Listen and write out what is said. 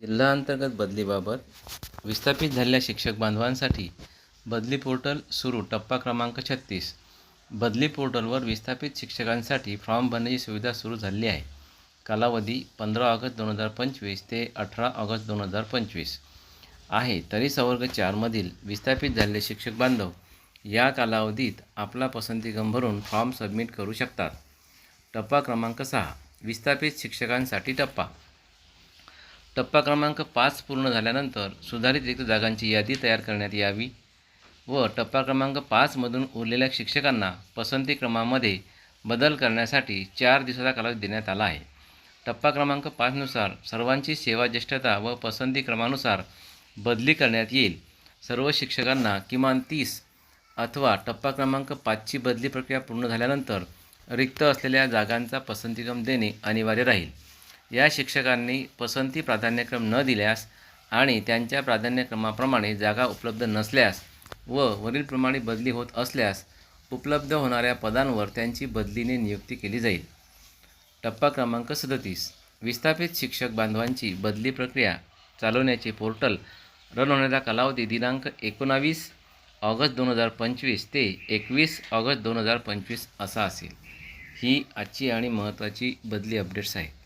जिल्हा अंतर्गत बदलीबाबत विस्थापित झालेल्या शिक्षक बांधवांसाठी बदली पोर्टल सुरू. टप्पा क्रमांक छत्तीस. बदली पोर्टलवर विस्थापित शिक्षकांसाठी फॉर्म भरण्याची सुविधा सुरू झालेली आहे. कालावधी पंधरा ऑगस्ट दोन हजार पंचवीस ते अठरा ऑगस्ट दोन हजार पंचवीस आहे. तरी सवर्ग चारमधील विस्थापित झालेले शिक्षक बांधव या कालावधीत आपला पसंतीगम भरून फॉर्म सबमिट करू शकतात. टप्पा क्रमांक सहा. विस्थापित शिक्षकांसाठी टप्पा. टप्पा क्रमांक पाच पूर्ण झाल्यानंतर सुधारित रिक्त जागांची यादी तयार करण्यात यावी व टप्पा क्रमांक पाचमधून उरलेल्या शिक्षकांना पसंती क्रमामध्ये बदल करण्यासाठी चार दिवसाचा कालावधी देण्यात आला आहे. टप्पा क्रमांक पाचनुसार सर्वांची सेवा ज्येष्ठता व पसंती क्रमानुसार बदली करण्यात येईल. सर्व शिक्षकांना किमान तीस अथवा टप्पा क्रमांक पाचची बदली प्रक्रिया पूर्ण झाल्यानंतर रिक्त असलेल्या जागांचा पसंतीक्रम देणे अनिवार्य राहील. या शिक्षकांनी पसंती प्राधान्यक्रम न दिल्यास आणि त्यांच्या प्राधान्यक्रमाप्रमाणे जागा उपलब्ध नसल्यास व वरीलप्रमाणे बदली होत असल्यास उपलब्ध होणाऱ्या पदांवर त्यांची बदलीने नियुक्ती केली जाईल. टप्पा क्रमांक सदतीस. विस्थापित शिक्षक बांधवांची बदली प्रक्रिया चालवण्याचे पोर्टल रन होण्याचा कालावधी दिनांक एकोणावीस ऑगस्ट दोन हजार पंचवीस ते एकवीस ऑगस्ट दोन हजार पंचवीस असा असेल. ही आजची आणि महत्त्वाची बदली अपडेट्स आहे